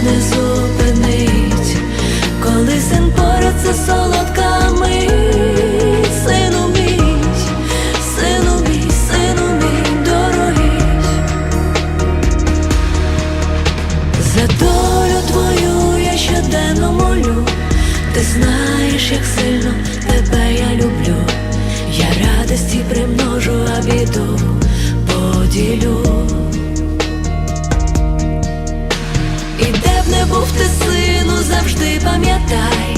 не зупинить, коли син поряд це солодка мить. Сину мій, сину мій, сину мій дорогий. За долю твою я щоденно молю, ти знаєш, як сильно завжди пам'ятай,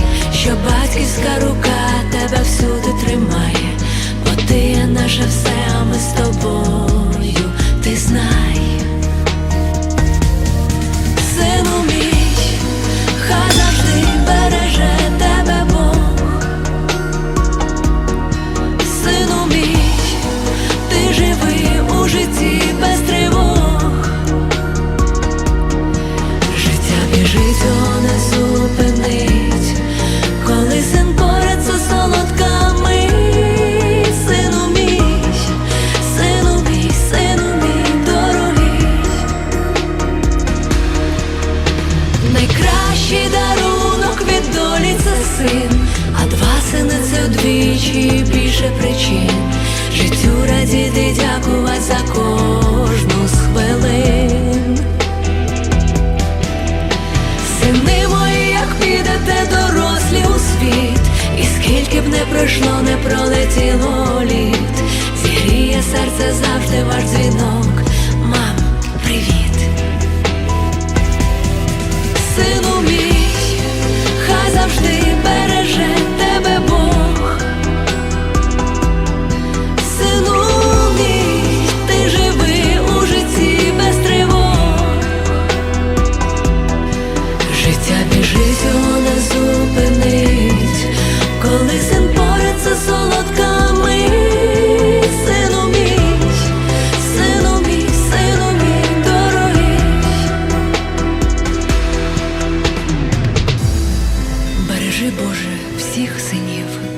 Найкращий дарунок від долі це син, а два сини це вдвічі більше причин. Життю радіти, дякувати за кожну з хвилин. Сини мої, як підете дорослі у світ, і скільки б не пройшло, не пролетіло літ, зігріє серце завжди ваш дзвінок. Сину мій, всіх синів.